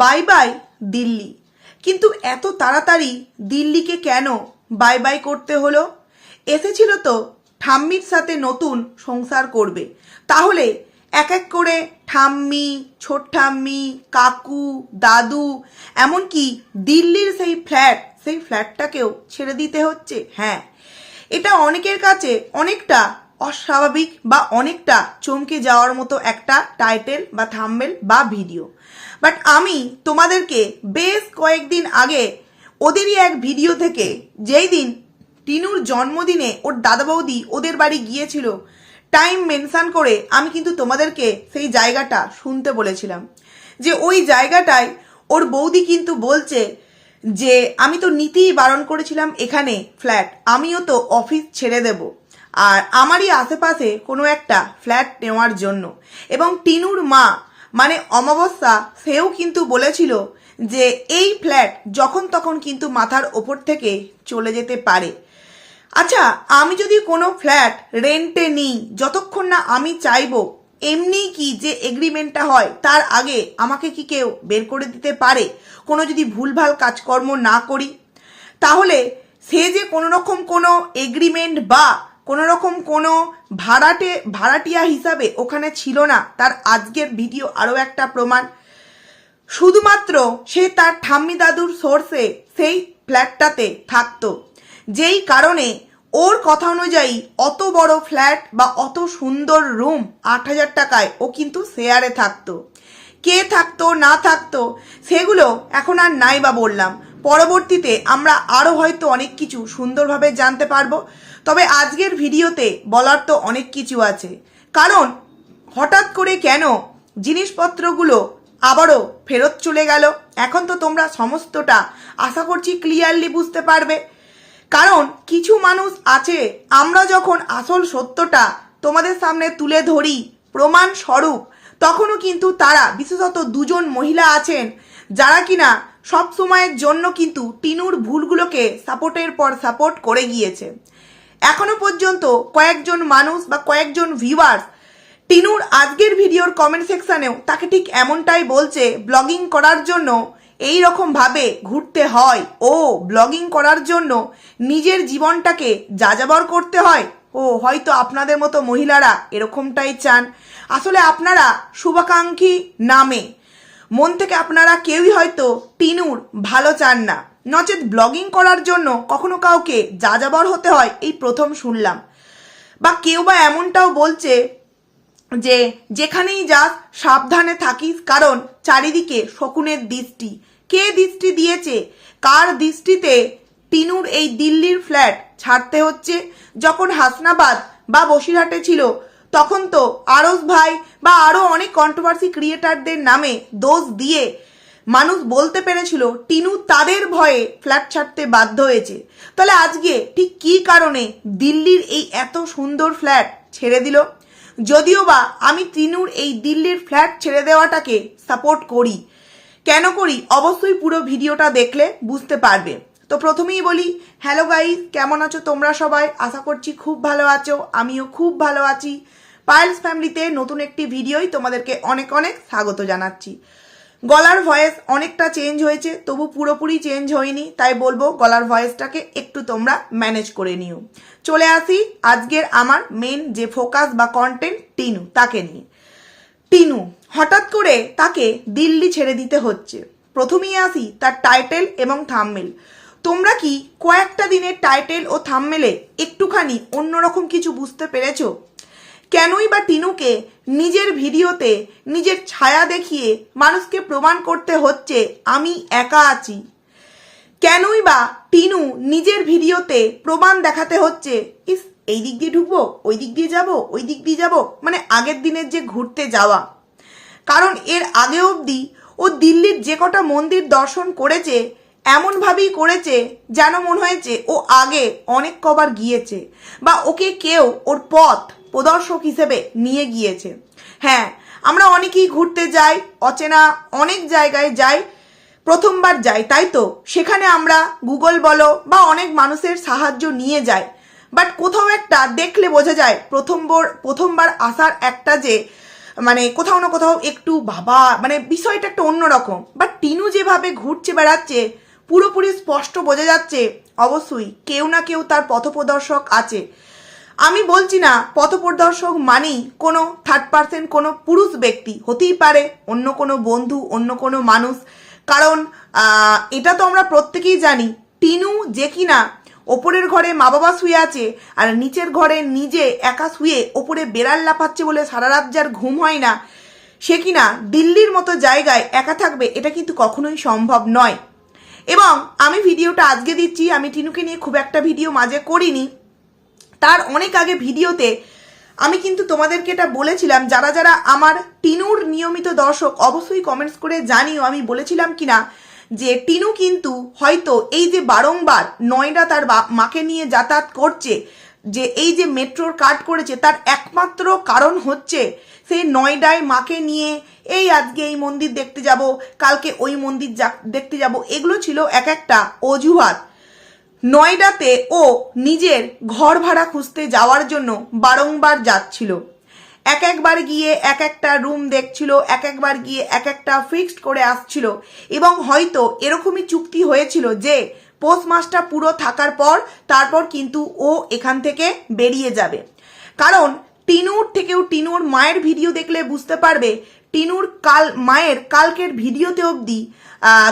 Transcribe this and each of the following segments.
Bye bye Delhi. কিন্তু এত তাড়াতাড়ি দিল্লিকে কেন বাই বাই করতে হলো? এসেছিল তো ঠাম্মির সাথে নতুন সংসার করবে। তাহলে এক এক করে ঠাম্মি, ছোট ঠাম্মি, কাকু, দাদু, এমনকি দিল্লির সেই ফ্ল্যাট, সেই ফ্ল্যাটটাকেও ছেড়ে দিতে হচ্ছে। হ্যাঁ এটা অনেকের কাছে অনেকটা অস্বাভাবিক বা অনেকটা চমকে যাওয়ার মতো একটা টাইটেল বা থাম্বেল বা ভিডিও। বাট আমি তোমাদেরকে বেশ কয়েকদিন আগে ওদেরই এক ভিডিও থেকে যেই দিন টিনুর জন্মদিনে ওর দাদা বৌদি ওদের বাড়ি গিয়েছিল টাইম মেনশান করে আমি কিন্তু তোমাদেরকে সেই জায়গাটা শুনতে বলেছিলাম। যে ওই জায়গাটায় ওর বৌদি কিন্তু বলছে যে, আমি তো নীতিই বারণ করেছিলাম এখানে ফ্ল্যাট, আমিও তো অফিস ছেড়ে দেব। আর আমারই আশেপাশে কোনো একটা ফ্ল্যাট নেওয়ার জন্য। এবং টিনুর মা মানে অমাবস্যা, সেও কিন্তু বলেছিল যে এই ফ্ল্যাট যখন তখন কিন্তু মাথার ওপর থেকে চলে যেতে পারে। আচ্ছা আমি যদি কোনো ফ্ল্যাট রেন্টে নিই, যতক্ষণ না আমি চাইব, এমনি কি যে এগ্রিমেন্টটা হয়, তার আগে আমাকে কি কেউ বের করে দিতে পারে? কোনো যদি ভুলভাল কাজকর্ম না করি? তাহলে সে যে কোনো রকম কোনো এগ্রিমেন্ট বা কোনো রকম কোনো ভাড়াটে, ভাড়াটিয়া হিসাবে ওখানে ছিল না। তার আজকের ভিডিও আরও একটা প্রমাণ। শুধুমাত্র সে তার ঠাম্মি দাদুর সোর্সে সেই ফ্ল্যাটটাতে থাকতো। যেই কারণে ওর কথা অনুযায়ী অত বড় ফ্ল্যাট বা অত সুন্দর রুম আট হাজার টাকায় ও কিন্তু শেয়ারে থাকতো। কে থাকতো, না থাকতো, সেগুলো এখন আর নাই বা বললাম। পরবর্তীতে আমরা আরও হয়তো অনেক কিছু সুন্দরভাবে জানতে পারব। তবে আজকের ভিডিওতে বলার তো অনেক কিছু আছে। কারণ, হঠাৎ করে কেন জিনিসপত্রগুলো আবারও ফেরত চলে গেল? এখন তো তোমরা সমস্তটা আশা করছি ক্লিয়ারলি বুঝতে পারবে। কারণ, কিছু মানুষ আছে, আমরা যখন আসল সত্যটা তোমাদের সামনে তুলে ধরি প্রমাণ স্বরূপ তখনও কিন্তু তারা বিশেষত দুজন মহিলা আছেন, যারা কিনা সব সময়ের জন্য কিন্তু টিনুর ভুলগুলোকে সাপোর্টের পর সাপোর্ট করে গিয়েছে। এখনও পর্যন্ত কয়েকজন মানুষ বা কয়েকজন ভিউয়ার্স টিনুর আজকের ভিডিওর কমেন্ট সেকশানেও তাকে ঠিক এমনটাই বলছে ব্লগিং করার জন্য এই রকম ভাবে ঘুরতে হয়। ও ব্লগিং করার জন্য নিজের জীবনটাকে যাযাবর করতে হয়। ও, হয়তো আপনাদের মতো মহিলারা এরকমটাই চান। আসলে আপনারা শুভাকাঙ্ক্ষী নামে। মন থেকে আপনারা কেউই হয়তো টিনুর ভালো চান না। নচেত ব্লগিং করার জন্য কখনো কাউকে যাযাবর হতে হয়, এই প্রথম শুনলাম। বা কেউ বা এমনটাও বলছে যে, যেখানেই যাস, সাবধানে থাকিস, কারণ চারিদিকে শকুনের দৃষ্টি। কে দৃষ্টি দিয়েছে? কার দৃষ্টিতে টিনুর এই দিল্লির ফ্ল্যাট ছাড়তে হচ্ছে? যখন হাসনাবাদ বা বসিরহাটে ছিল, তখন তো আরস ভাই বা আরও অনেক কন্ট্রোভার্সি ক্রিয়েটারদের নামে দোষ দিয়ে মানুষ বলতে পেরেছিল, টিনু তাদের ভয়ে ফ্ল্যাট ছাড়তে বাধ্য হয়েছে। তাহলে আজকে ঠিক কী কারণে দিল্লির এই এত সুন্দর ফ্ল্যাট ছেড়ে দিল? যদিও বা আমি টিনুর এই দিল্লির ফ্ল্যাট ছেড়ে দেওয়াটাকে সাপোর্ট করি। কেন করি? অবশ্যই পুরো ভিডিওটা দেখলে বুঝতে পারবে। তো প্রথমেই বলি, হ্যালো গাইস কেমন আছো তোমরা সবাই? আশা করছি খুব ভালো আছো, আমিও খুব ভালো আছি। পায়েলস ফ্যামিলিতে নতুন একটি ভিডিওই তোমাদেরকে অনেক অনেক স্বাগত জানাচ্ছি। গলার ভয়েস অনেকটা চেঞ্জ হয়েছে, তবু পুরোপুরি চেঞ্জ হয়নি, তাই বলব গলার ভয়েসটাকে একটু তোমরা ম্যানেজ করে নিও। চলে আসি আজকের আমার মেন যে ফোকাস বা কন্টেন্ট টিনু, তাকে নিয়ে। টিনু, হঠাৎ করে তাকে দিল্লি ছেড়ে দিতে হচ্ছে। প্রথমেই আসি তার টাইটেল এবং থাম্মেল তোমরা কি কয়েকটা দিনের টাইটেল ও থাম্মেলে একটুখানি অন্যরকম কিছু বুঝতে পেরেছ? কেনই বা টিনুকে নিজের ভিডিওতে নিজের ছায়া দেখিয়ে মানুষকে প্রমাণ করতে হচ্ছে, আমি একা আছি। কেনই বা টিনু নিজের ভিডিওতে প্রমাণ দেখাতে হচ্ছে, ইস, এই দিক দিয়ে ঢুকবো, ওই দিক দিয়ে যাব, ওই দিক দিয়ে যাব মানে আগের দিনের যে ঘুরতে যাওয়া। কারণ এর আগে অবধি ও দিল্লির যে কটা মন্দির দর্শন করেছে, এমনভাবেই করেছে যেন মনে হয়েছে ও আগে অনেক কবার গিয়েছে, বা ওকে কেউ ওর পথ প্রদর্শক হিসেবে নিয়ে গিয়েছে। হ্যাঁ আমরা অনেকেই ঘুরতে যাই, অচেনা অনেক জায়গায় যাই, প্রথমবার যাই, তাই তো? সেখানে আমরা গুগল বলো বা অনেক মানুষের সাহায্য নিয়ে যাই। বাট কোথাও একটা দেখলে বোঝা যায়, প্রথমবার প্রথমবার আসার একটা যে মানে কোথাও না কোথাও একটু বাবা মানে বিষয়টা একটা অন্যরকম। বাট টিনু যেভাবে ঘুরছে, বেড়াচ্ছে, পুরোপুরি স্পষ্ট বোঝা যাচ্ছে, অবশ্যই কেউ না কেউ তার পথপ্রদর্শক আছে। আমি বলছি না, পথপ্রদর্শক মানেই কোনো থার্ড পার্সেন্ট কোনো পুরুষ ব্যক্তি, হতেই পারে অন্য কোনো বন্ধু, অন্য কোনো মানুষ। কারণ এটা তো আমরা প্রত্যেকেই জানি, টিনু যে কিনা ওপরের ঘরে মা বাবা শুয়ে আছে আর নিচের ঘরে নিজে একা শুয়ে ওপরে বেড়াল লাফাচ্ছে বলে সারা রাত যার ঘুম হয় না, সে কিনা দিল্লির মতো জায়গায় একা থাকবে, এটা কিন্তু কখনোই সম্ভব নয়। এবং আমি ভিডিওটা আজকে দিচ্ছি, আমি টিনুকে নিয়ে খুব একটা ভিডিও মাঝে করিনি। তার অনেক আগে ভিডিওতে আমি কিন্তু তোমাদেরকে এটা বলেছিলাম, যারা যারা আমার টিনুর নিয়মিত দর্শক অবশ্যই কমেন্টস করে জানিও আমি বলেছিলাম কিনা যে টিনু কিন্তু হয়তো এই যে বারংবার নয়ডা তার মাকে নিয়ে যাতায়াত করছে, যে এই যে মেট্রোর কাট করেছে তার একমাত্র কারণ হচ্ছে সে নয়ডায় মাকে নিয়ে এই আজকে এই মন্দির দেখতে যাব, কালকে ওই মন্দির দেখতে যাব, এগুলো ছিল এক একটা অজুহাত। নয়ডাতে ও নিজের ঘর ভাড়া খুঁজতে যাওয়ার জন্য বারংবার যাচ্ছিল। এক একবার গিয়ে এক একটা রুম দেখছিল, এক একবার গিয়ে এক একটা ফিক্সড করে আসছিল এবং হয়তো এরকমই চুক্তি হয়েছিল যে পোস্ট মাসটা পুরো থাকার পর তারপর কিন্তু ও এখান থেকে বেরিয়ে যাবে। কারণ টিনুর থেকেও টিনুর মায়ের ভিডিও দেখলে বুঝতে পারবে টিনুর কাল, মায়ের কালকের ভিডিওতে অবধি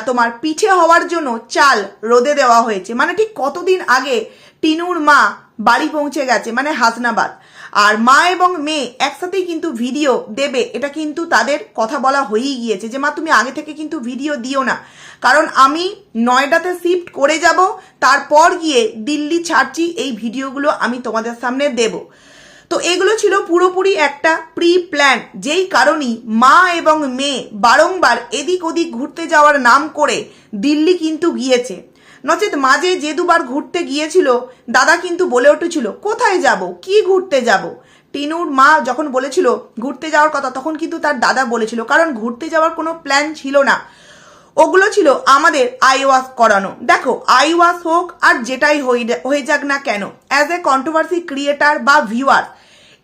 তোমার পিঠে হওয়ার জন্য চাল রোদে দেওয়া হয়েছে। মানে ঠিক কতদিন আগে টিনুর মা বাড়ি পৌঁছে গেছে মানে হাসনাবাদ। আর মা এবং মেয়ে একসাথেই কিন্তু ভিডিও দেবে, এটা কিন্তু তাদের কথা বলা হয়েই গিয়েছে যে, মা, তুমি আগে থেকে কিন্তু ভিডিও দিও না। কারণ আমি নয়ডাতে শিফট করে যাব, তারপর গিয়ে দিল্লি ছাড়ছি, এই ভিডিওগুলো আমি তোমাদের সামনে দেবো। তো এগুলো ছিল পুরোপুরি একটা প্রি প্ল্যান যেই কারণেই মা এবং মেয়ে বারংবার এদিক ওদিক ঘুরতে যাওয়ার নাম করে দিল্লি কিন্তু গিয়েছে। নচেত মাঝে যে দুবার ঘুরতে গিয়েছিল, দাদা কিন্তু বলে উঠেছিল, কোথায় যাব? কি ঘুরতে যাব? টিনুর মা যখন বলেছিল, ঘুরতে যাওয়ার কথা, তখন কিন্তু তার দাদা বলেছিল, কারণ ঘুরতে যাওয়ার কোনো প্ল্যান ছিল না। ওগুলো ছিল আমাদের আই ওয়াশ করানো। দেখো, আই ওয়াশ হোক আর যেটাই হয়ে যাক না কেন অ্যাজ এ কন্ট্রোভার্সি ক্রিয়েটার বা ভিউয়ার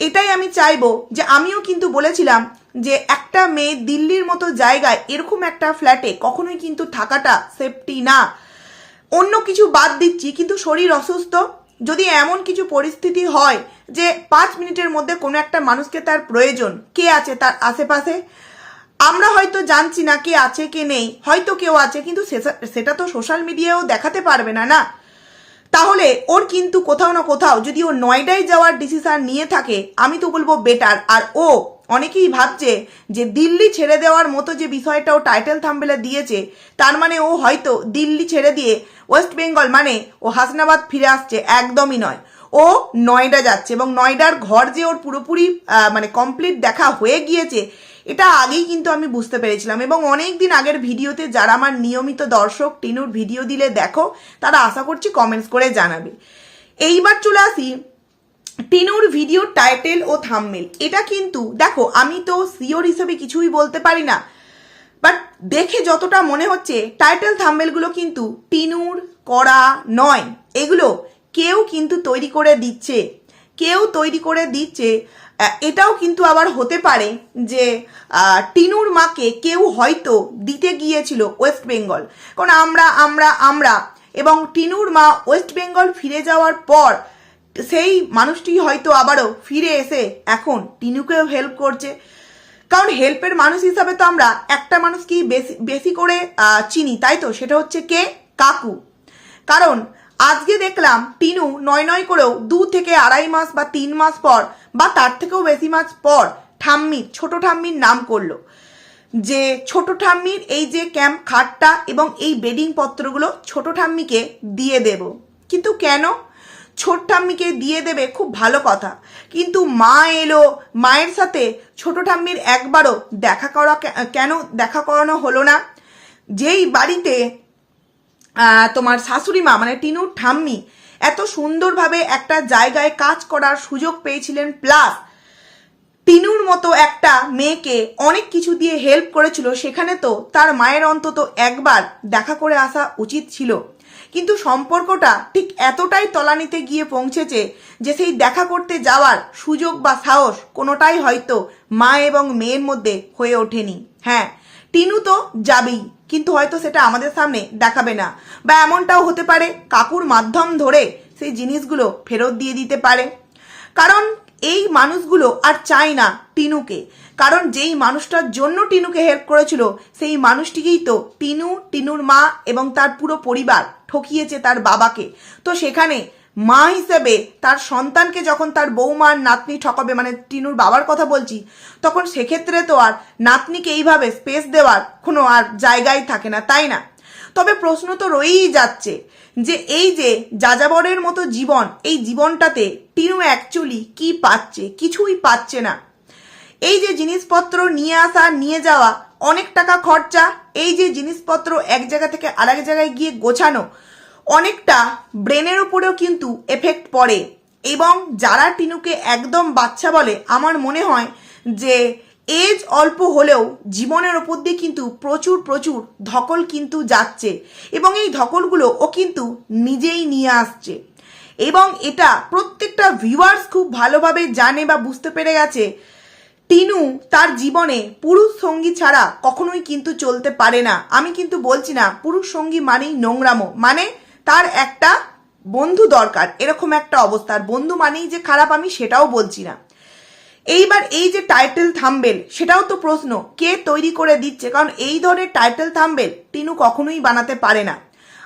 এটাই আমি চাইব যে আমিও কিন্তু বলেছিলাম যে একটা মেয়ে দিল্লির মতো জায়গায় এরকম একটা ফ্ল্যাটে কখনোই কিন্তু থাকাটা সেফটি না। অন্য কিছু বাদ দিচ্ছি, কিন্তু শরীর অসুস্থ, যদি এমন কিছু পরিস্থিতি হয় যে পাঁচ মিনিটের মধ্যে কোনো একটা মানুষকে তার প্রয়োজন, কে আছে তার আশেপাশে? আমরা হয়তো জানছি না কে আছে, কে নেই। হয়তো কেউ আছে, কিন্তু সেটা তো সোশ্যাল মিডিয়াও দেখাতে পারবে না না? তাহলে ওর কিন্তু কোথাও না কোথাও যদি ও নয়ডায় যাওয়ার ডিসিশন নিয়ে থাকে, আমি তো বলব বেটার আর ও অনেকেই ভাবছে যে দিল্লি ছেড়ে দেওয়ার মতো যে বিষয়টা ও টাইটেল থাম্বেলে দিয়েছে, তার মানে ও হয়তো দিল্লি ছেড়ে দিয়ে ওয়েস্ট বেঙ্গল মানে ও হাসনাবাদ ফিরে আসছে, একদমই নয়। ও নয়ডা যাচ্ছে এবং নয়ডার ঘর যে ওর পুরোপুরি মানে কমপ্লিট দেখা হয়ে গিয়েছে এটা আগেই কিন্তু আমি বুঝতে পেরেছিলাম এবং অনেক দিন আগের ভিডিওতে যারা আমার নিয়মিত দর্শক টিনুর ভিডিও দিলে দেখো, তারা আশা করছি কমেন্টস করে জানাবে। এইবার চলে আসি টিনুর ভিডিও টাইটেল ও থাম্বনেল এটা কিন্তু, দেখো, আমি তো সিওর হিসেবে কিছুই বলতে পারি না বাট দেখে যতটা মনে হচ্ছে টাইটেল থাম্বেলগুলো কিন্তু টিনুর করা নয়। এগুলো কেউ কিন্তু তৈরি করে দিচ্ছে, কেউ তৈরি করে দিচ্ছে এটাও কিন্তু আবার হতে পারে যে টিনুর মাকে কেউ হয়তো দিতে গিয়েছিল ওয়েস্ট বেঙ্গল। কারণ আমরা আমরা আমরা এবং টিনুর মা ওয়েস্ট বেঙ্গল ফিরে যাওয়ার পর সেই মানুষটি হয়তো আবারও ফিরে এসে এখন টিনুকেও হেল্প করছে। কারণ হেল্পের মানুষ হিসাবে তো আমরা একটা মানুষকেই বেশি বেশি করে চিনি, তাই তো? সেটা হচ্ছে কে? কাকু। কারণ আজকে দেখলাম টিনু নয় নয় করেও দু থেকে আড়াই মাস বা তিন মাস পর বা তার থেকেও বেশি মাস পর ঠাম্মির, ছোট ঠাম্মির নাম করল। যে ছোট ঠাম্মির এই যে ক্যাম্প খাটটা এবং এই বেডিং পত্রগুলো ছোট ঠাম্মিকে দিয়ে দেব। কিন্তু কেন? ছোট ঠাম্মিকে দিয়ে দেবে খুব ভালো কথা। কিন্তু মা এলো, মায়ের সাথে ছোট ঠাম্মির একবারও দেখা করা কেন দেখা করানো হলো না? যেই বাড়িতে তোমার শাশুড়ি মা মানে টিনুর ঠাম্মি এত সুন্দরভাবে একটা জায়গায় কাজ করার সুযোগ পেয়েছিলেন, প্লাস টিনুর মতো একটা মেয়েকে অনেক কিছু দিয়ে হেল্প করেছিল, সেখানে তো তার মায়ের অন্তত একবার দেখা করে আসা উচিত ছিল। কিন্তু সম্পর্কটা ঠিক এতটাই তলানিতে গিয়ে পৌঁছেছে যে সেই দেখা করতে যাওয়ার সুযোগ বা সাহস কোনোটাই হয়তো মা এবং মেয়ের মধ্যে হয়ে ওঠেনি। হ্যাঁ টিনু তো যাবেই। কিন্তু হয়তো সেটা আমাদের সামনে দেখাবে না। বা এমনটাও হতে পারে কাকুর মাধ্যম ধরে সেই জিনিসগুলো ফেরত দিয়ে দিতে পারে। কারণ এই মানুষগুলো আর চায় না টিনুকে। কারণ যেই মানুষটার জন্য টিনুকে হেল্প করেছিল, সেই মানুষটিকেই তো টিনু, টিনুর মা এবং তার পুরো পরিবার ঠকিয়েছে তার বাবাকে। তো সেখানে মা হিসেবে তার সন্তানকে যখন তার বৌমার নাতনি ঠকাবে মানে টিনুর বাবার কথা বলছি, তখন সেক্ষেত্রে তো আর নাতনিকে এইভাবে স্পেস দেওয়ার কোনো আর জায়গাই থাকে না, তাই না? তবে প্রশ্ন তো রয়েই যাচ্ছে যে এই যে যাযাবরের মতো জীবন, এই জীবনটাতে টিনু অ্যাকচুয়ালি কি পাচ্ছে, কিছুই পাচ্ছে না। এই যে জিনিসপত্র নিয়ে আসা, নিয়ে যাওয়া, অনেক টাকা খরচা, এই যে জিনিসপত্র এক জায়গা থেকে আরেক জায়গায় গিয়ে গোছানো অনেকটা ব্রেনের উপরেও কিন্তু এফেক্ট পড়ে। এবং যারা টিনুকে একদম বাচ্চা বলে, আমার মনে হয় যে এজ অল্প হলেও জীবনের ওপর দিয়ে কিন্তু প্রচুর প্রচুর ধকল কিন্তু যাচ্ছে। এবং এই ধকলগুলো ও কিন্তু নিজেই নিয়ে আসছে। এবং এটা প্রত্যেকটা ভিউয়ার্স খুব ভালোভাবে জানে বা বুঝতে পেরে গেছে, টিনু তার জীবনে পুরুষ সঙ্গী ছাড়া কখনোই কিন্তু চলতে পারে না। আমি কিন্তু বলছি না, পুরুষ সঙ্গী মানেই নোংরামো। মানে তার একটা বন্ধু দরকার, এরকম একটা অবস্থার বন্ধু মানেই যে খারাপ আমি সেটাও বলছি না। এইবার এই যে টাইটেল থাম্বেল, সেটাও তো প্রশ্ন, কে তৈরি করে দিচ্ছে? কারণ এই ধরনের টাইটেল থাম্বেল টিনু কখনোই বানাতে পারে না।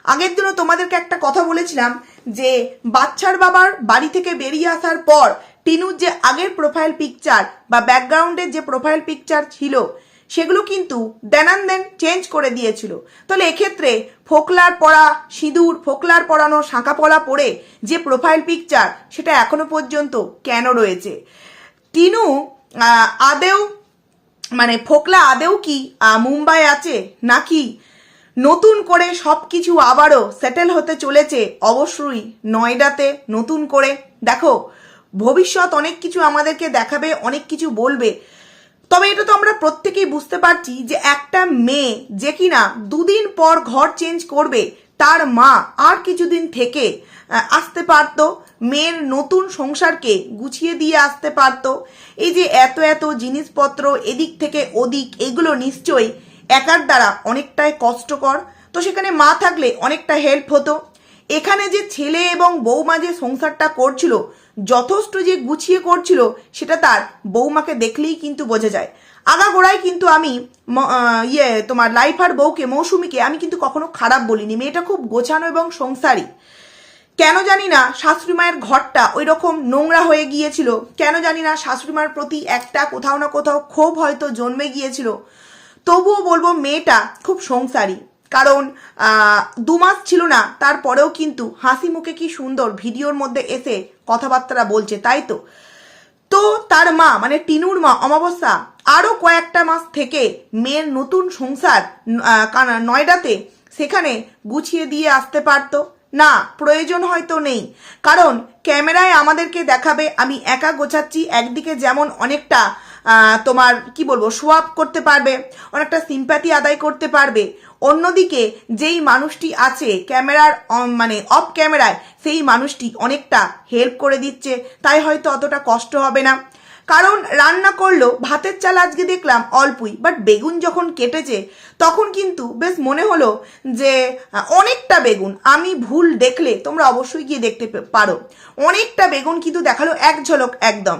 আগের দিনও তোমাদেরকে একটা কথা বলেছিলাম যে, বাচ্চার বাবার বাড়ি থেকে বেরিয়ে আসার পর টিনুর যে আগের প্রোফাইল পিকচার বা ব্যাকগ্রাউন্ডের যে প্রোফাইল পিকচার ছিল সেগুলো কিন্তু দেনান দেন চেঞ্জ করে দিয়েছিল। তাহলে এক্ষেত্রে ফোকলার পরা সিঁদুর, ফোকলার পরানো শাঁকা পলা পরে যে প্রোফাইল পিকচার সেটা এখনও পর্যন্ত কেন রয়েছে? টিনু আদেও মানে ফোকলা আদেও কি মুম্বাই আছে নাকি নতুন করে সব কিছু আবারও সেটেল হতে চলেছে অবশ্যই নয়ডাতে নতুন করে? দেখো, ভবিষ্যৎ অনেক কিছু আমাদেরকে দেখাবে, অনেক কিছু বলবে। তবে এটা তো আমরা প্রত্যেকেই বুঝতে পারছি যে একটা মেয়ে যে কিনা দুদিন পর ঘর চেঞ্জ করবে, তার মা আর কিছুদিন থেকে আসতে পারতো, মেয়ের নতুন সংসারকে গুছিয়ে দিয়ে আসতে পারতো। এই যে এত এত জিনিসপত্র এদিক থেকে ওদিক, এগুলো নিশ্চয়ই একার দ্বারা অনেকটাই কষ্টকর। তো সেখানে মা থাকলে অনেকটা হেল্প হতো। এখানে যে ছেলে এবং বৌমা যে সংসারটা করছিল যথেষ্ট যে গুছিয়ে করছিল, সেটা তার বৌমাকে দেখলেই কিন্তু বোঝা যায়। আগাগোড়ায় কিন্তু আমি ইয়ে তোমার লাইফ আর বউকে, মৌসুমিকে আমি কিন্তু কখনো খারাপ বলিনি। মেয়েটা খুব গোছানো এবং সংসারী। কেন জানি না শাশুড়ি মায়ের ঘরটা ওই রকম নোংরা হয়ে গিয়েছিল। কেন জানি না শাশুড়ি মায়ের প্রতি একটা কোথাও না কোথাও ক্ষোভ হয়তো জন্মে গিয়েছিল। তবুও বলব মেয়েটা খুব সংসারী। কারণ দু মাস ছিল না, তারপরেও কিন্তু হাসি মুখে কি সুন্দর ভিডিওর মধ্যে এসে কথাবার্তা বলছে, তাই তো? তো তার মা মানে টিনুর মা, অমাবস্যা আরও কয়েকটা মাস থেকে মেয়ের নতুন সংসার নয়ডাতে সেখানে গুছিয়ে দিয়ে আসতে পারতো। না, প্রয়োজন হয়তো নেই। কারণ, ক্যামেরায় আমাদেরকে দেখাবে, আমি একা গোছাচ্ছি, একদিকে যেমন অনেকটা তোমার, কি বলব সোয়াপ করতে পারবে, অনেকটা সিম্প্যাথি আদায় করতে পারবে অন্যদিকে যেই মানুষটি আছে, ক্যামেরার মানে অফ ক্যামেরায় সেই মানুষটি অনেকটা হেল্প করে দিচ্ছে, তাই হয়তো অতটা কষ্ট হবে না। কারণ রান্না করল, ভাতের চাল আজকে দেখলাম অল্পই বাট বেগুন যখন কেটেছে, তখন কিন্তু বেশ মনে হলো যে অনেকটা বেগুন। আমি ভুল দেখলে তোমরা অবশ্যই গিয়ে দেখতে পারো। অনেকটা বেগুন কিন্তু দেখাল এক ঝলক একদম।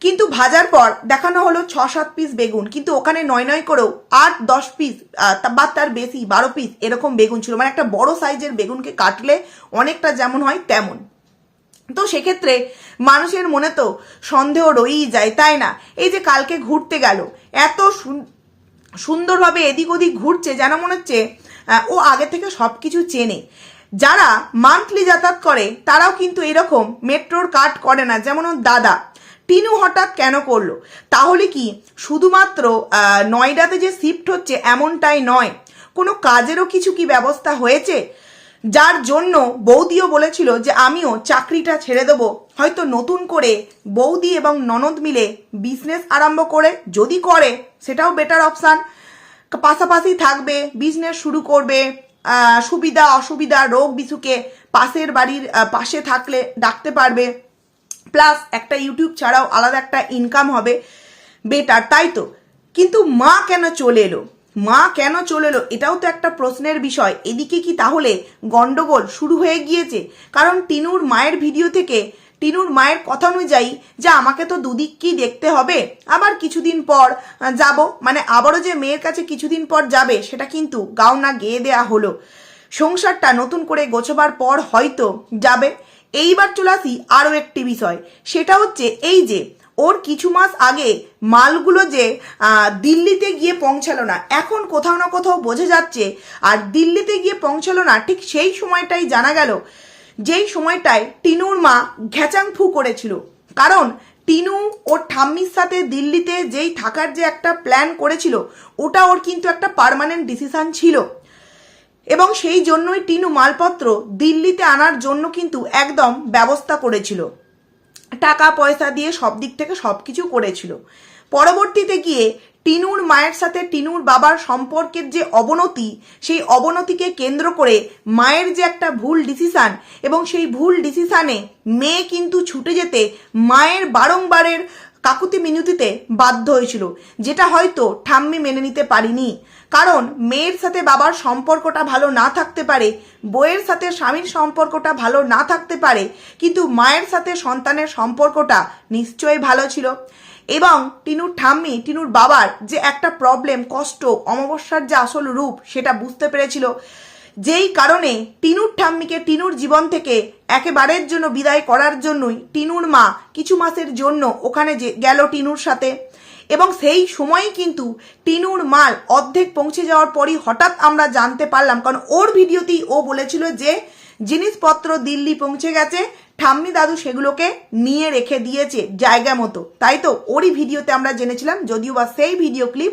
কিন্তু ভাজার পর দেখানো হলো ছ, সাত পিস বেগুন। কিন্তু ওখানে নয় নয় করেও আট, দশ পিস বা তার বেশি, বারো পিস এরকম বেগুন ছিল। মানে একটা বড় সাইজের বেগুনকে কাটলে অনেকটা যেমন হয় তেমন। তো সেক্ষেত্রে মানুষের মনে তো সন্দেহ রয়েই যায়, তাই না? এই যে কালকে ঘুরতে গেল, এত সুন- সুন্দরভাবে এদিক ওদিক ঘুরছে যেন মনে হচ্ছে ও আগে থেকে সব কিছু চেনে। যারা মান্থলি যাতায়াত করে, তারাও কিন্তু এরকম মেট্রোর কাট করে না, যেমন ওর দাদা। টিনু হঠাৎ কেন করল? তাহলে কি শুধুমাত্র নয়ডাতে যে শিফট হচ্ছে এমনটাই নয়। কোনো কাজেরও কিছু কি ব্যবস্থা হয়েছে? যার জন্য বৌদিও বলেছিল যে আমিও চাকরিটা ছেড়ে দেবো। হয়তো নতুন করে বৌদি এবং ননদ মিলে বিজনেস আরম্ভ করে, যদি করে, সেটাও বেটার অপশান পাশাপাশি থাকবে বিজনেস শুরু করবে সুবিধা, অসুবিধা রোগ বিসুকে পাশের বাড়ির পাশে থাকলে ডাকতে পারবে। প্লাস একটা ইউটিউব ছাড়াও আলাদা একটা ইনকাম হবে। বেটার তাই তো? কিন্তু মা কেন চলে এলো? মা কেন চলে এলো? এটাও তো একটা প্রশ্নের বিষয়। এদিকে কি তাহলে গন্ডগোল শুরু হয়ে গিয়েছে? কারণ টিনুর মায়ের ভিডিও থেকে টিনুর মায়ের কথা অনুযায়ী যে আমাকে তো দুদিককেই দেখতে হবে, আবার কিছুদিন পর যাব। মানে আবারও যে মেয়ের কাছে কিছুদিন পর যাবে, সেটা কিন্তু গাও না গেয়ে দেয়া হলো। সংসারটা নতুন করে গোছবার পর হয়তো যাবে। এইবার চলে আসি আরও একটি বিষয়। সেটা হচ্ছে এই যে, ওর কিছু মাস আগে মালগুলো যে দিল্লিতে গিয়ে পৌঁছালো না, এখন কোথাও না কোথাও বোঝা যাচ্ছে, আর দিল্লিতে গিয়ে পৌঁছালো না, ঠিক সেই সময়টাই জানা গেল, যেই সময়টায় টিনুর মা ঘ্যাচাং ফু করেছিল। কারণ টিনু ওর ঠাম্মির সাথে দিল্লিতে যেই থাকার যে একটা প্ল্যান করেছিল, ওটা ওর কিন্তু একটা পার্মানেন্ট ডিসিশন ছিল। এবং সেই জন্যই টিনু মালপত্র দিল্লিতে আনার জন্য কিন্তু একদম ব্যবস্থা করেছিল। টাকা, পয়সা দিয়ে সব দিক থেকে সব কিছু করেছিল। পরবর্তীতে গিয়ে টিনুর মায়ের সাথে টিনুর বাবার সম্পর্কের যে অবনতি, সেই অবনতিকে কেন্দ্র করে মায়ের যে একটা ভুল ডিসিশান এবং সেই ভুল ডিসিশানে মেয়ে কিন্তু ছুটে যেতে মায়ের বারংবারের কাকুতি মিনুতিতে বাধ্য হয়েছিল, যেটা হয়তো ঠাম্মি মেনে নিতে পারিনি। কারণ মেয়ের সাথে বাবার সম্পর্কটা ভালো না থাকতে পারে বইয়ের সাথে স্বামীর সম্পর্কটা ভালো না থাকতে পারে, কিন্তু মায়ের সাথে সন্তানের সম্পর্কটা নিশ্চয়ই ভালো ছিল। এবং টিনুর ঠাম্মি, টিনুর বাবার যে একটা প্রবলেম কষ্ট, অমাবস্যার যে আসল রূপ, সেটা বুঝতে পেরেছিল। যেই কারণে টিনুর ঠাম্মিকে টিনুর জীবন থেকে একেবারের জন্য বিদায় করার জন্যই টিনুর মা কিছু মাসের জন্য ওখানে যে, গেল টিনুর সাথে। এবং সেই সময়ই কিন্তু টিনুর মাল অর্ধেক পৌঁছে যাওয়ার পরই হঠাৎ আমরা জানতে পারলাম, কারণ ওর ভিডিওতেই ও বলেছিল যে জিনিসপত্র দিল্লি পৌঁছে গেছে, ঠাম্মি দাদু সেগুলোকে নিয়ে রেখে দিয়েছে জায়গা মতো। তাই তো ওরই ভিডিওতে আমরা জেনেছিলাম, যদিও বা সেই ভিডিও ক্লিপ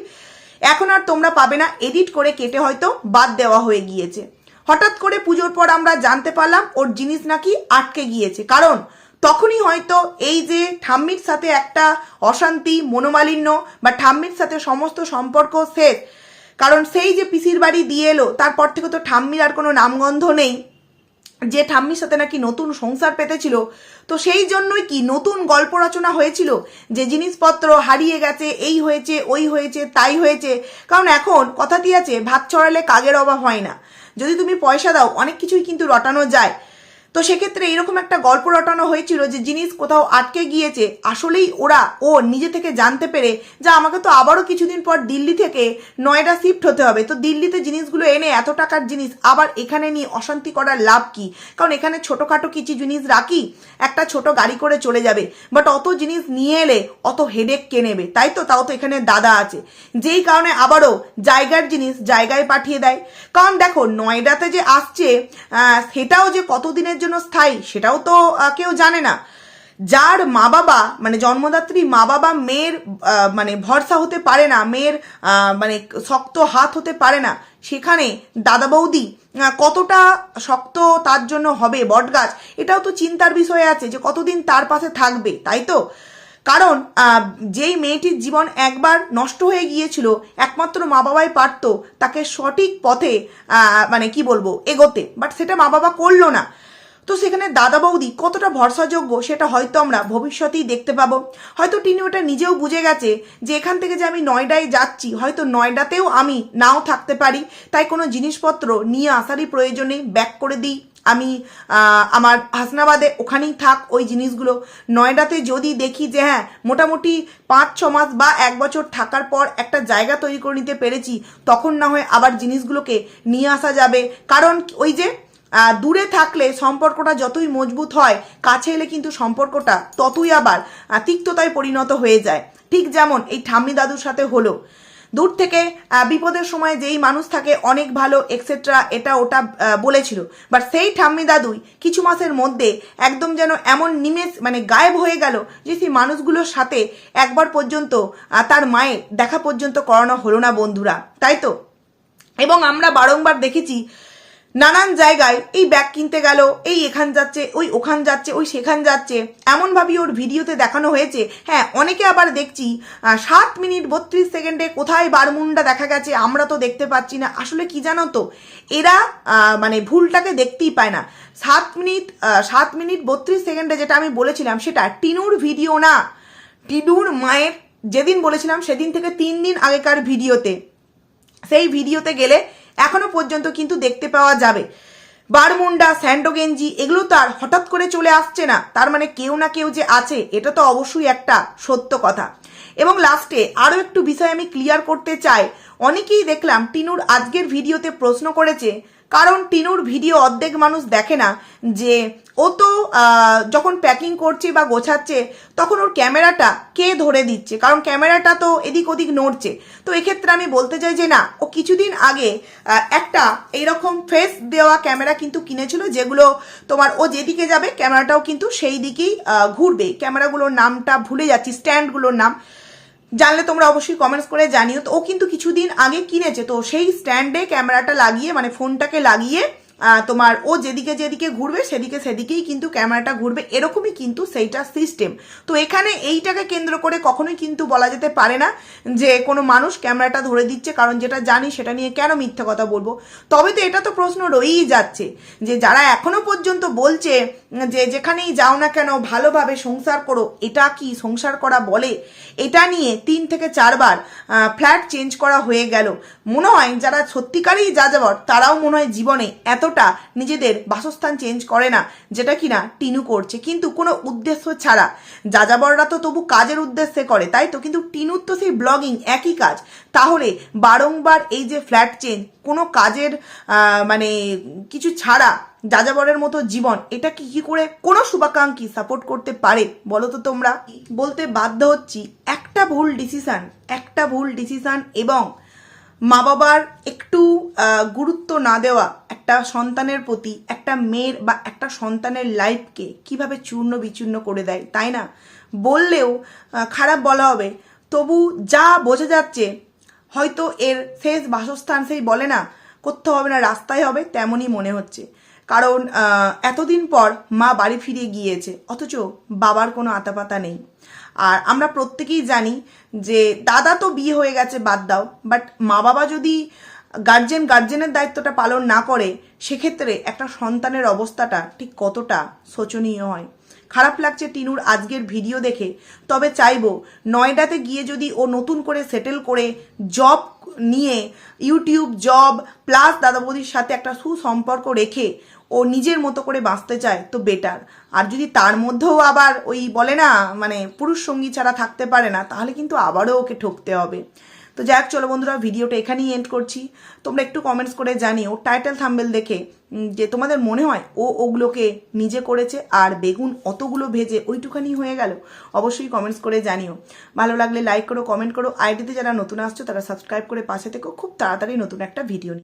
এখন আর তোমরা পাবে না, এডিট করে কেটে হয়তো বাদ দেওয়া হয়ে গিয়েছে। হঠাৎ করে পুজোর পর আমরা জানতে পারলাম ওর জিনিস নাকি আটকে গিয়েছে। কারণ তখনই হয়তো এই যে ঠাম্মির সাথে একটা অশান্তি, মনোমালিন্য বা ঠাম্মির সাথে সমস্ত সম্পর্ক শেষ। কারণ সেই যে পিসির বাড়ি দিয়ে এলো, তারপর থেকে তো ঠাম্মির আর কোনো নামগন্ধ নেই। যে ঠাম্মির সাথে নাকি নতুন সংসার পেতেছিল, তো সেই জন্যই কি নতুন গল্প রচনা হয়েছিল? যে জিনিসপত্র হারিয়ে গেছে, এই হয়েছে, ওই হয়েছে, তাই হয়েছে। কারণ এখন কথাটি আছে, ভাত ছড়ালে কাজের অভাব হয় না। যদি তুমি পয়সা দাও, অনেক কিছুই কিন্তু রটানো যায়। তো সেক্ষেত্রে এরকম একটা গল্প রটানো হয়েছিল যে জিনিস কোথাও আটকে গিয়েছে, আসলেই ওরা ও নিজে থেকে জানতে পেরে যে আমাকে তো আবারও কিছুদিন পর দিল্লি থেকে নয়ডা শিফট হতে হবে। তো দিল্লিতে জিনিসগুলো এনে এত টাকার জিনিস আবার এখানে নিয়ে অশান্তি করার লাভ কি? কারণ এখানে ছোটোখাটো কিছু জিনিস রাখি, একটা ছোট গাড়ি করে চলে যাবে। বাট অত জিনিস নিয়ে এলে অত হেডেক কে নেবে? তাই তো তাও তো এখানে দাদা আছে। যেই কারণে আবারও জায়গার জিনিস জায়গায় পাঠিয়ে দেয়। কারণ দেখো, নয়ডাতে যে আসছে সেটাও যে কতদিনের জন্য স্থায়ী, সেটাও তো কেউ জানে না। যার মা বাবা মানে জন্মদাত্রী মা বাবা মেয়ের মানে ভরসা হতে পারে না, মেয়ের মানে শক্ত হাত হতে পারে না, সেখানে দাদা বৌদি কতটা শক্ত তার জন্য হবে, বটগাছ, এটাও তো চিন্তার বিষয় আছে যে কতদিন তার পাশে থাকবে, তাই তো? কারণ যেই মেয়েটির জীবন একবার নষ্ট হয়ে গিয়েছিল, একমাত্র মা বাবাই পারতো তাকে সঠিক পথে মানে কি বলব, এগোতে, বাট সেটা মা বাবা করল না। তো সেখানে দাদা বৌদি কতটা ভরসাযোগ্য সেটা হয়তো আমরা ভবিষ্যতেই দেখতে পাবো। হয়তো তিনি ওটা নিজেও বুঝে গেছে যে এখান থেকে যে আমি নয়ডায় যাচ্ছি, হয়তো নয়ডাতেও আমি নাও থাকতে পারি। তাই কোনো জিনিসপত্র নিয়ে আসারই প্রয়োজনে ব্যাক করে দিই। আমি আমার হাসনাবাদে ওখানেই থাক ওই জিনিসগুলো। নয়ডাতে যদি দেখি যে হ্যাঁ মোটামুটি পাঁচ, ছ মাস বা এক বছর থাকার পর একটা জায়গা তৈরি করে নিতে পেরেছি, তখন না হয় আবার জিনিসগুলোকে নিয়ে আসা যাবে। কারণ ওই যে দূরে থাকলে সম্পর্কটা যতই মজবুত হয়, কাছে এলে কিন্তু সম্পর্কটা ততই আবার তিক্ততায় পরিণত হয়ে যায়। ঠিক যেমন এই ঠাম্মি দাদুর সাথে হলো। দূর থেকে বিপদের সময় যেই মানুষ থাকে, অনেক ভালো এক্সেট্রা এটা ওটা বলেছিল। বাট সেই ঠাম্মি দাদুই কিছু মাসের মধ্যে একদম যেন এমন নিমেষ মানে গায়েব হয়ে গেল যে সেই মানুষগুলোর সাথে একবার পর্যন্ত তার মায়ের দেখা পর্যন্ত করানো হলো না বন্ধুরা। তাই তো? এবং আমরা বারংবার দেখেছি নানান জায়গায় এই ব্যাগ কিনতে গেল, এই এখান যাচ্ছে, ওই ওখান যাচ্ছে, ওই সেখান যাচ্ছে। এমনভাবেই ওর ভিডিওতে দেখানো হয়েছে। হ্যাঁ অনেকে আবার দেখছি সাত মিনিট বত্রিশ সেকেন্ডে কোথায় বারমুন্ডা দেখা গেছে, আমরা তো দেখতে পাচ্ছি না। আসলে কি জানো তো, এরা মানে ভুলটাকে দেখতেই পায় না। সাত মিনিট সাত মিনিট বত্রিশ সেকেন্ডে যেটা আমি বলেছিলাম, সেটা টিনুর ভিডিও না। টিনুর মায়ের, যেদিন বলেছিলাম, সেদিন থেকে তিন দিন আগেকার ভিডিওতে। সেই ভিডিওতে গেলে এখনও পর্যন্ত কিন্তু দেখতে পাওয়া যাবে। বারমুন্ডা, স্যান্ডোগেঞ্জি, এগুলো তার হঠাৎ করে চলে আসছে না। তার মানে কেউ না কেউ যে আছে, এটা তো অবশ্যই একটা সত্য কথা। এবং লাস্টে আরও একটু বিষয় আমি ক্লিয়ার করতে চাই। অনেকেই দেখলাম টিনুর আজকের ভিডিওতে প্রশ্ন করেছে কারণ টিনুর ভিডিও অর্ধেক মানুষ দেখে না যে ও তো যখন প্যাকিং করছে বা গোছাচ্ছে, তখন ওর ক্যামেরাটা কে ধরে দিচ্ছে? কারণ ক্যামেরাটা তো এদিক ওদিক নড়ছে। তো এক্ষেত্রে আমি বলতে চাই যে না, ও কিছুদিন আগে একটা এইরকম ফেস দেওয়া ক্যামেরা কিন্তু কিনেছিল যেগুলো তোমার ও যেদিকে যাবে, ক্যামেরাটাও কিন্তু সেই দিকেই ঘুরবে। ক্যামেরাগুলোর নামটা ভুলে যাচ্ছি স্ট্যান্ডগুলোর নাম। জানলে তোমরা অবশ্যই কমেন্টস করে জানিও। তো ও কিন্তু কিছুদিন আগে কিনেছে, তো সেই স্ট্যান্ডে ক্যামেরাটা লাগিয়ে মানে ফোনটাকে লাগিয়ে তোমার ও যেদিকে যেদিকে ঘুরবে, সেদিকে সেদিকেই কিন্তু ক্যামেরাটা ঘুরবে। এরকমই কিন্তু সেইটা সিস্টেম তো এখানে এইটাকে কেন্দ্র করে কখনোই কিন্তু বলা যেতে পারে না যে কোনো মানুষ ক্যামেরাটা ধরে দিচ্ছে, কারণ যেটা জানি সেটা নিয়ে কেন মিথ্যা কথা বলব। তবে তো এটা তো প্রশ্ন রয়েই যাচ্ছে যে যারা এখনও পর্যন্ত বলছে যে যেখানেই যাও না কেন, ভালোভাবে সংসার করো, এটা কি সংসার করা বলে? এটা নিয়ে তিন থেকে চারবার ফ্ল্যাট চেঞ্জ করা হয়ে গেল। মনে হয় যারা সত্যিকারেই যা যাবর তারাও মনে হয় জীবনে এতটা নিজেদের বাসস্থান চেঞ্জ করে না, যেটা কিনা টিনু করছে। কিন্তু কোনো উদ্দেশ্য ছাড়া। যাযাবররা তো তবু কাজের উদ্দেশ্যে করে, তাই তো? কিন্তু টিনুর তো সেই ব্লগিং একই কাজ। তাহলে বারংবার এই যে ফ্ল্যাট চেঞ্জ কোনো কাজের মানে কিছু ছাড়া যাযাবরের মতো জীবন, এটা কি কি করে কোনো শুভাকাঙ্ক্ষী সাপোর্ট করতে পারে, বলো তো তোমরা? বলতে বাধ্য হচ্ছি, একটা ভুল ডিসিশান একটা ভুল ডিসিশান এবং মা বাবার একটু গুরুত্ব না দেওয়া একটা সন্তানের প্রতি, একটা মেয়ের বা একটা সন্তানের লাইফকে কীভাবে চূর্ণ বিচূর্ণ করে দেয়, তাই না? বললেও খারাপ বলা হবে। তবু যা বোঝা যাচ্ছে, হয়তো এর শেষ বাসস্থান সেই বলে না করতে হবে না, রাস্তায় হবে তেমনই মনে হচ্ছে। কারণ এতদিন পর মা বাড়ি ফিরে গিয়েছে, অথচ বাবার কোনো আতাপাতা নেই। আর আমরা প্রত্যেকেই জানি যে দাদা তো বিয়ে হয়ে গেছে, বাদ দাও। বাট মা বাবা যদি গার্জেন গার্জেনের দায়িত্বটা পালন না করে, সেক্ষেত্রে একটা সন্তানের অবস্থাটা ঠিক কতটা শোচনীয় হয়। খারাপ লাগছে টিনুর আজকের ভিডিও দেখে। তবে চাইব নয়ডাতে গিয়ে যদি ও নতুন করে সেটেল করে জব নিয়ে ইউটিউব জব প্লাস দাদা বৌদির সাথে একটা সুসম্পর্ক রেখে ও নিজের মতো করে বাঁচতে চায়, তো বেটার আর যদি তার মধ্যেও আবার ওই বলে না মানে পুরুষ সঙ্গী ছাড়া থাকতে পারে না, তাহলে কিন্তু আবারও ওকে ঠকতে হবে। তো যাক, চলো বন্ধুরা, ভিডিওটা এখানেই এন্ড করছি। তোমরা একটু কমেন্টস করে জানিও টাইটেল থাম্বেল দেখে যে তোমাদের মনে হয় ও ওগুলোকে নিজে করেছে আর বেগুন অতগুলো ভেজে ওইটুখানি হয়ে গেল, অবশ্যই কমেন্টস করে জানিও। ভালো লাগলে লাইক করো কমেন্ট করো। আইডিতে যারা নতুন আসছো, তারা সাবস্ক্রাইব করে পাশে থেকেও খুব তাড়াতাড়ি নতুন একটা ভিডিও